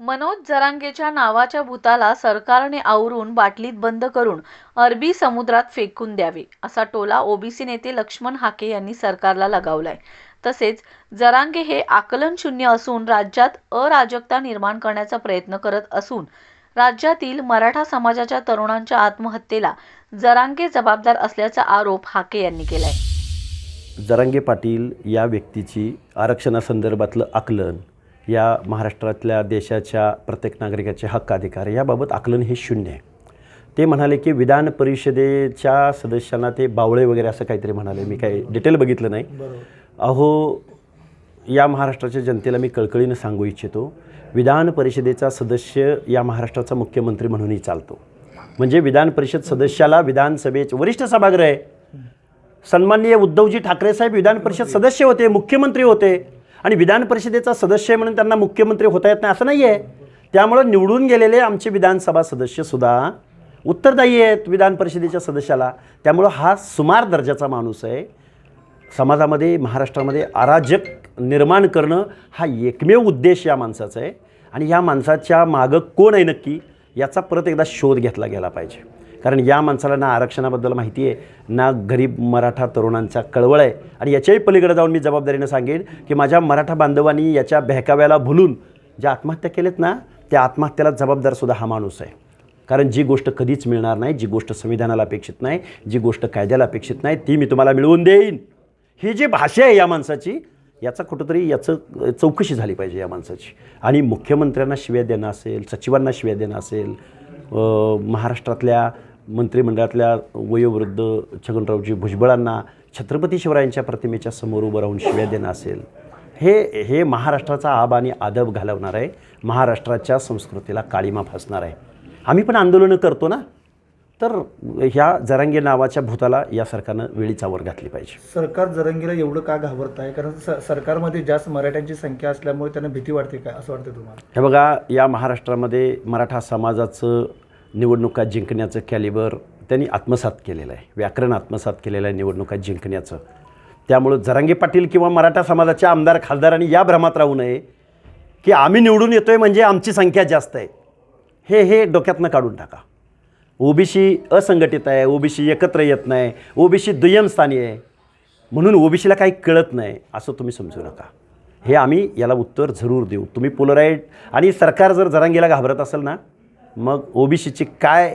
मनोज जरांगेच्या नावाच्या भूताला सरकारने आवरून बाटलीत बंद करून अरबी समुद्रात फेकून द्यावे असा टोला ओबीसी नेते लक्ष्मण हाके यांनी सरकारला लगावलाय. तसेच जरांगे हे आकलनशून्य असून राज्यात अराजकता निर्माण करण्याचा प्रयत्न करत असून राज्यातील मराठा समाजाच्या तरुणांच्या आत्महत्येला जरांगे जबाबदार असल्याचा आरोप हाके यांनी केलाय. जरांगे पाटील या व्यक्तीची आरक्षणासंदर्भातलं आकलन या महाराष्ट्रातल्या देशाच्या प्रत्येक नागरिकाचे हक्क अधिकार याबाबत आकलन हे शून्य आहे. ते म्हणाले की विधान परिषदेच्या सदस्यांना ते बावळे वगैरे असं काहीतरी म्हणाले. मी काही डिटेल बघितलं नाही. अहो या महाराष्ट्राच्या जनतेला मी कळकळीनं सांगू इच्छितो विधान परिषदेचा सदस्य या महाराष्ट्राचा मुख्यमंत्री म्हणूनही चालतो. म्हणजे विधान परिषद सदस्याला विधानसभेचे वरिष्ठ सभागृह आहे. सन्माननीय उद्धवजी ठाकरे साहेब विधान परिषद सदस्य होते मुख्यमंत्री होते. आणि विधान परिषदेचा सदस्य आहे म्हणून त्यांना मुख्यमंत्री होता येत नाही असं नाही आहे त्यामुळं निवडून गेलेले आमचे विधानसभा सदस्यसुद्धा उत्तरदायी आहेत विधान परिषदेच्या सदस्याला. त्यामुळं हा सुमार दर्जाचा माणूस आहे. समाजामध्ये महाराष्ट्रामध्ये अराजक निर्माण करणं हा एकमेव उद्देश या माणसाचा आहे. आणि या माणसाच्या मागं कोण आहे नक्की? याचा परत एकदा शोध घेतला गेला पाहिजे. कारण या माणसाला ना आरक्षणाबद्दल माहिती आहे ना गरीब मराठा तरुणांचा कळवळ आहे. आणि याच्याही पलीकडे जाऊन मी जबाबदारीनं सांगेन की माझ्या मराठा बांधवांनी याच्या बहकाव्याला भुलून ज्या आत्महत्या केल्यात ना त्या आत्महत्याला जबाबदारसुद्धा हा माणूस आहे. कारण जी गोष्ट कधीच मिळणार नाही जी गोष्ट संविधानाला अपेक्षित नाही जी गोष्ट कायद्याला अपेक्षित नाही ती मी तुम्हाला मिळवून देईन. ही जी भाषा आहे या माणसाची याचा कुठंतरी याचं चौकशी झाली पाहिजे या माणसाची. आणि मुख्यमंत्र्यांना शिव्या देणं असेल सचिवांना शिव्या देणं असेल महाराष्ट्रातल्या मंत्रिमंडळातल्या वयोवृद्ध छगनरावजी भुजबळांना छत्रपती शिवरायांच्या प्रतिमेच्या समोर उभं राहून शिव्या देणं असेल हे हे महाराष्ट्राचा आब आणि आदब घालवणार आहे महाराष्ट्राच्या संस्कृतीला काळीमा फासणार आहे. आम्ही पण आंदोलनं करतो ना? तर ह्या जरांगे नावाच्या भूताला या सरकारनं वेळीच घातली पाहिजे. सरकार जरंगीला एवढं का घाबरत आहे कारण स- सरकारमध्ये जास्त मराठ्यांची संख्या असल्यामुळे त्यांना भीती वाटते काय असं वाटतं तुम्हाला. हे बघा या महाराष्ट्रामध्ये मराठा समाजाचं निवडणुका जिंकण्याचं कॅलिबर त्यांनी आत्मसात केलेलं आहे. व्याकरण आत्मसात केलेलं आहे निवडणुका जिंकण्याचं. त्यामुळं जरांगे पाटील किंवा मराठा समाजाचे आमदार खासदारांनी या भ्रमात राहू नये की आम्ही निवडून येतोय म्हणजे आमची संख्या जास्त आहे. हे हे डोक्यातनं काढून टाका. ओबीसी असंघटित आहे ओबीसी एकत्र येत नाही ओबीसी दुय्यम स्थानी आहे. म्हणून ओबीसीला काही कळत नाही असं तुम्ही समजू नका. हे आम्ही याला उत्तर जरूर देऊ. तुम्ही पोलराईड आणि सरकार जर जरांगीला घाबरत असेल ना मग ओबीसीची काय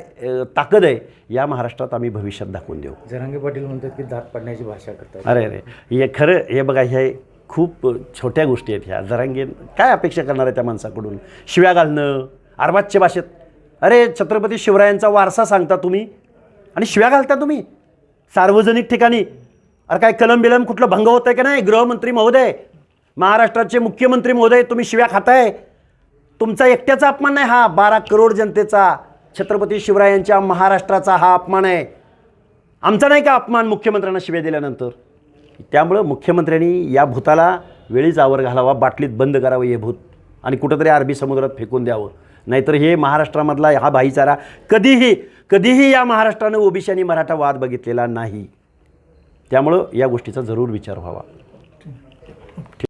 ताकद आहे या महाराष्ट्रात आम्ही भविष्यात दाखवून देऊ. जरांगे पाटील म्हणतात की दात पडण्याची भाषा करतात. अरे अरे. हे खरं हे बघा हे खूप छोट्या गोष्टी आहेत ह्या. जरांगे काय अपेक्षा करणार आहे त्या माणसाकडून? शिव्या घालणं अर्वाच्य भाषेत. अरे छत्रपती शिवरायांचा वारसा सांगता तुम्ही? आणि शिव्या घालता तुम्ही? सार्वजनिक ठिकाणी. अरे काय कलम बिलम कुठलं भंग होत आहे का नाही? गृहमंत्री महोदय. महाराष्ट्राचे मुख्यमंत्री महोदय तुम्ही शिव्या खाताय? तुमचा एकट्याचा अपमान नाही हा बारा करोड जनतेचा छत्रपती शिवरायांच्या महाराष्ट्राचा हा अपमान आहे. आमचा नाही का अपमान मुख्यमंत्र्यांना शिव्या दिल्यानंतर? त्यामुळं मुख्यमंत्र्यांनी या भूताला वेळीच आवर घालावा बाटलीत बंद करावं हे भूत. आणि कुठंतरी अरबी समुद्रात फेकून द्यावं. नाहीतर हे महाराष्ट्रामधला हा भाईचारा कधीही कधीही या महाराष्ट्रानं ओबीसी आणि मराठा वाद बघितलेला नाही. त्यामुळं या गोष्टीचा जरूर विचार व्हावा. ठीक